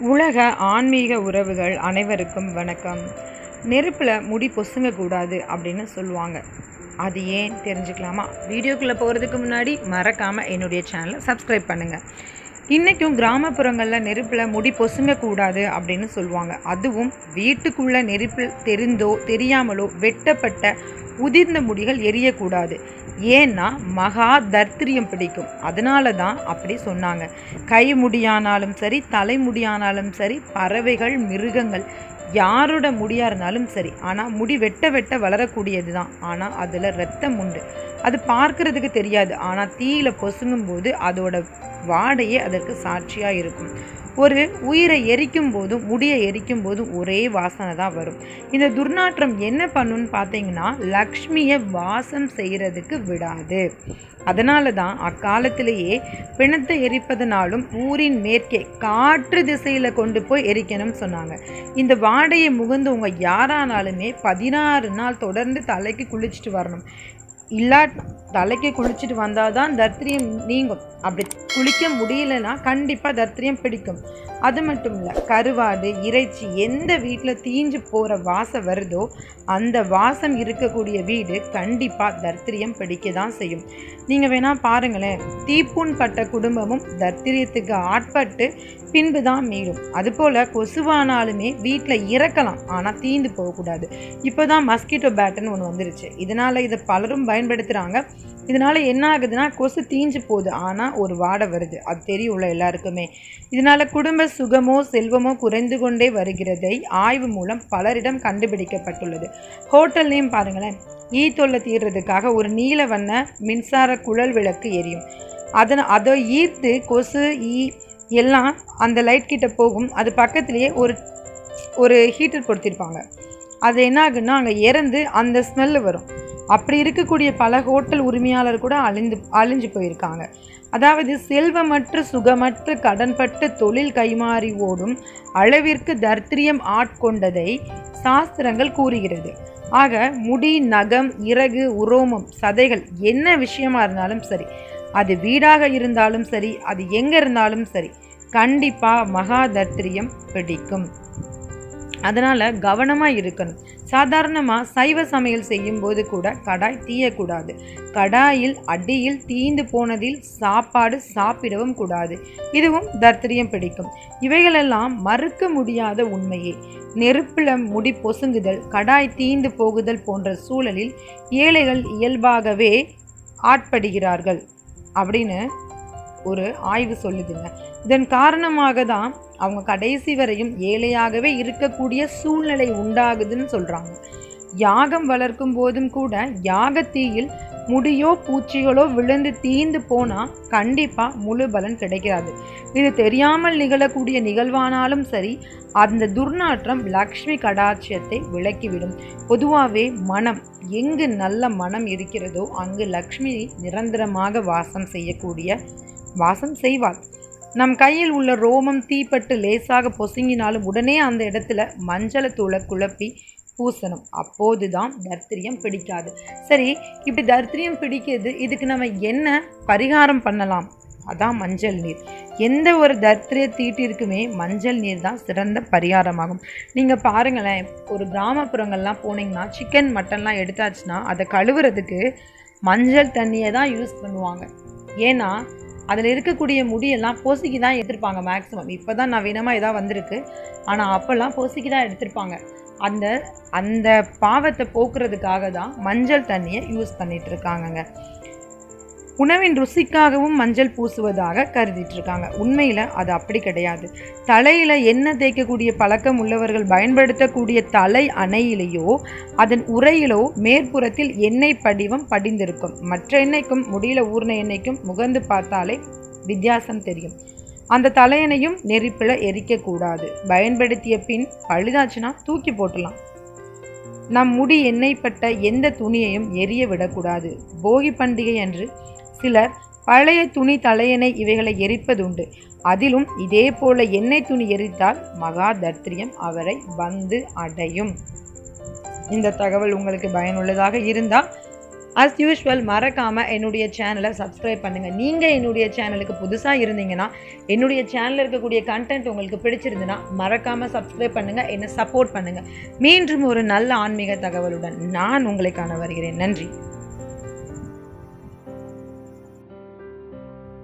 உலக ஆன்மீக உறவுகள் அனைவருக்கும் வணக்கம். நெருப்பில் முடி பொசுங்க கூடாது அப்படின்னு சொல்லுவாங்க. அது ஏன் தெரிஞ்சுக்கலாமா? வீடியோக்குள்ளே போகிறதுக்கு முன்னாடி மறக்காமல் என்னுடைய சேனலை சப்ஸ்கிரைப் பண்ணுங்கள் இன்றைக்கும் கிராமப்புறங்களில் நெருப்பில் முடி பொசுங்கக்கூடாது அப்படின்னு சொல்லுவாங்க. அதுவும் வீட்டுக்குள்ளே நெருப்பில் தெரிந்தோ தெரியாமலோ வெட்டப்பட்ட உதிர்ந்த முடிகள் எரியக்கூடாது. ஏன்னா மகா தர்த்திரியம் பிடிக்கும். அதனால தான் அப்படி சொன்னாங்க. கை முடியானாலும் சரி தலைமுடியானாலும் சரி பறவைகள் மிருகங்கள் யாரோட முடியாக இருந்தாலும் சரி. ஆனால் முடி வெட்ட வெட்ட வளரக்கூடியது தான் ஆனால் அதில் ரத்தம் உண்டு. அது பார்க்கறதுக்கு தெரியாது. ஆனால் தீயில பொசுங்கும் போது அதோட வாடையே அதற்கு சாட்சியாக இருக்கும். ஒரு உயிரை எரிக்கும் போதும் முடியை எரிக்கும் போதும் ஒரே வாசனை தான் வரும். இந்த துர்நாற்றம் என்ன பண்ணுன்னு பார்த்தீங்கன்னா லக்ஷ்மியை வாசம் செய்கிறதுக்கு விடாது. அதனால தான் அக்காலத்திலேயே பிணத்தை எரிப்பதனாலும் ஊரின் மேற்கே காற்று திசையில் கொண்டு போய் எரிக்கணும்னு சொன்னாங்க. இந்த வாடையை முகந்தவங்க யாரானாலுமே பதினாறு நாள் தொடர்ந்து தலைக்கு குளிச்சுட்டு வரணும். இல்லா தலைக்கு குளிச்சுட்டு வந்தால் தான் தர்த்திரியம் நீங்கும். அப்படி குளிக்க முடியலன்னா கண்டிப்பாக தர்த்திரியம் பிடிக்கும். அது மட்டும் இல்லை கருவாடு இறைச்சி எந்த வீட்டில் தீஞ்சு போகிற வாசம் வருதோ அந்த வாசம் இருக்கக்கூடிய வீடு கண்டிப்பாக தர்த்திரியம் பிடிக்க தான் செய்யும். நீங்கள் வேணால் பாருங்களேன் தீப்புண் பட்ட குடும்பமும் தர்த்திரியத்துக்கு ஆட்பட்டு பின்பு தான் மீளும் அதுபோல் கொசுவானாலுமே வீட்டில் இறக்கலாம் ஆனால் தீந்து போகக்கூடாது. இப்போ தான் மஸ்கிட்டோ பேட்டுன்னு ஒன்று வந்துருச்சு. இதனால் இதை பலரும் பயன்படுத்துகிறாங்க இதனால் என்ன ஆகுதுன்னா கொசு தீஞ்சு போகுது. ஆனால் ஒரு வாடை வருது. அது தெரியும்ல எல்லாருக்குமே. இதனால் குடும்ப சுகமோ செல்வமோ குறைந்து கொண்டே வருகிறதை ஆய்வு மூலம் பலரிடம் கண்டுபிடிக்கப்பட்டுள்ளது. ஹோட்டல் நேம் பாருங்களேன். ஈ தொல்லை தீர்றதுக்காக ஒரு நீல வண்ண மின்சார குழல் விளக்கு எரியும். அதனை அதை ஈர்த்து கொசு ஈ எல்லாம் அந்த லைட் கிட்ட போகும். அது பக்கத்துலேயே ஒரு ஒரு ஹீட்டர் பொருத்திருப்பாங்க. அது என்ன ஆகுன்னா அங்கே இறந்து அந்த ஸ்மெல்லு வரும். அப்படி இருக்கக்கூடிய பல ஹோட்டல் உரிமையாளர் கூட அழிந்து அழிஞ்சு போயிருக்காங்க. அதாவது செல்வமற்ற சுகமற்ற கடன்பட்ட தொழில் கைமாறி ஓடும் அளவிற்கு தர்த்திரியம் ஆட்கொண்டதை சாஸ்திரங்கள் கூறுகிறது. ஆக முடி நகம் இறகு உரோமம் சதைகள் என்ன விஷயமா இருந்தாலும் சரி அது வீடாக இருந்தாலும் சரி அது எங்கே இருந்தாலும் சரி கண்டிப்பாக மகா தர்த்திரியம் பிடிக்கும். அதனால் கவனமாக இருக்கணும். சாதாரணமாக சைவ சமையல் செய்யும்போது கூட கடாய் தீயக்கூடாது. கடாயில் அடியில் தீந்து போனதில் சாப்பாடு சாப்பிடவும் கூடாது. இதுவும் தர்த்திரியம் பிடிக்கும். இவைகளெல்லாம் மறுக்க முடியாத உண்மையே. நெருப்பில் முடி பொசுங்குதல் கடாய் தீந்து போகுதல் போன்ற சூழலில் ஏழைகள் இயல்பாகவே ஆட்படுகிறார்கள் அப்படின்னு ஒரு ஆய்வு சொல்லுதுங்க. இதன் காரணமாக தான் அவங்க கடைசி வரையும் ஏழையாகவே இருக்கக்கூடிய சூழ்நிலை உண்டாகுதுன்னு சொல்கிறாங்க யாகம் வளர்க்கும் போதும் கூட யாகத்தீயில் முடியோ பூச்சிகளோ விழுந்து தீந்து போனால் கண்டிப்பாக முழு பலன் கிடைக்காது. இது தெரியாமல் நிகழக்கூடிய நிகழ்வானாலும் சரி அந்த துர்நாற்றம் லக்ஷ்மி கடாட்சியத்தை விளக்கிவிடும். பொதுவாகவே மனம் எங்கு நல்ல மனம் இருக்கிறதோ அங்கு லக்ஷ்மி நிரந்தரமாக வாசம் செய்யக்கூடிய வாசம் செய்வாள். நம் கையில் உள்ள ரோமம் தீப்பட்டு லேசாக பொசுங்கினாலும் உடனே அந்த இடத்துல மஞ்சளை தூளை குழப்பி பூசணும். அப்போது தான் தர்த்திரியம் பிடிக்காது. சரி இப்படி தர்த்திரியம் பிடிக்கிறது இதுக்கு நம்ம என்ன பரிகாரம் பண்ணலாம்? அதான் மஞ்சள் நீர். எந்த ஒரு தர்த்திரிய தீட்டிற்குமே மஞ்சள் நீர் தான் சிறந்த பரிகாரமாகும். நீங்கள் பாருங்களேன் ஒரு கிராமப்புறங்கள்லாம் போனீங்கன்னா சிக்கன் மட்டன்லாம் எடுத்தாச்சுன்னா அதை கழுவுறதுக்கு மஞ்சள் தண்ணியை தான் யூஸ் பண்ணுவாங்க. ஏன்னா அதில் இருக்கக்கூடிய முடியெல்லாம் பொசுக்கி தான் எடுத்திருப்பாங்க மேக்ஸிமம் இப்போ தான் நவீனமாக இதாக வந்திருக்கு. ஆனால் அப்போல்லாம் பொசுக்கி தான் எடுத்திருப்பாங்க. அந்த அந்த பாவத்தை போக்குறதுக்காக தான் மஞ்சள் தண்ணியை யூஸ் பண்ணிகிட்ருக்காங்கங்க இருக்காங்கங்க. உணவின் ருசிக்காகவும் மஞ்சள் பூசுவதாக கருதிட்டு இருக்காங்க உண்மையில் அது அப்படி கிடையாது. தலையில் எண்ணெய் தேய்க்கக்கூடிய பழக்கம் உள்ளவர்கள் பயன்படுத்தக்கூடிய தலை அணையிலேயோ அதன் உரையிலோ மேற்புறத்தில் எண்ணெய் படிவம் படிந்திருக்கும். மற்ற எண்ணெய்க்கும் முடியல ஊர்ன எண்ணெய்க்கும் முகந்து பார்த்தாலே வித்தியாசம் தெரியும். அந்த தலையணையும் நெருப்பில் எரிக்கக்கூடாது. பயன்படுத்திய பின் பழுதாச்சுன்னா தூக்கி போட்டலாம். நம் முடி எண்ணெய்ப்பட்ட எந்த துணியையும் எரிய விடக்கூடாது. போகி பண்டிகை அன்று சிலர் பழைய துணி தலையணை இவைகளை எரிப்பதுண்டு. அதிலும் இதே போல எண்ணெய் துணி எரித்தால் மகா தர்த்திரியம் அவரை வந்து அடையும். இந்த தகவல் உங்களுக்கு பயனுள்ளதாக இருந்தால் அஸ் யூஷுவல் மறக்காமல் என்னுடைய சேனலை சப்ஸ்கிரைப் பண்ணுங்கள் நீங்கள் என்னுடைய சேனலுக்கு புதுசாக இருந்தீங்கன்னா என்னுடைய சேனலில் இருக்கக்கூடிய கண்டென்ட் உங்களுக்கு பிடிச்சிருந்துன்னா மறக்காமல் சப்ஸ்கிரைப் பண்ணுங்கள் என்னை சப்போர்ட் பண்ணுங்கள் மீண்டும் ஒரு நல்ல ஆன்மீக தகவலுடன் நான் உங்களை காண வருகிறேன். நன்றி.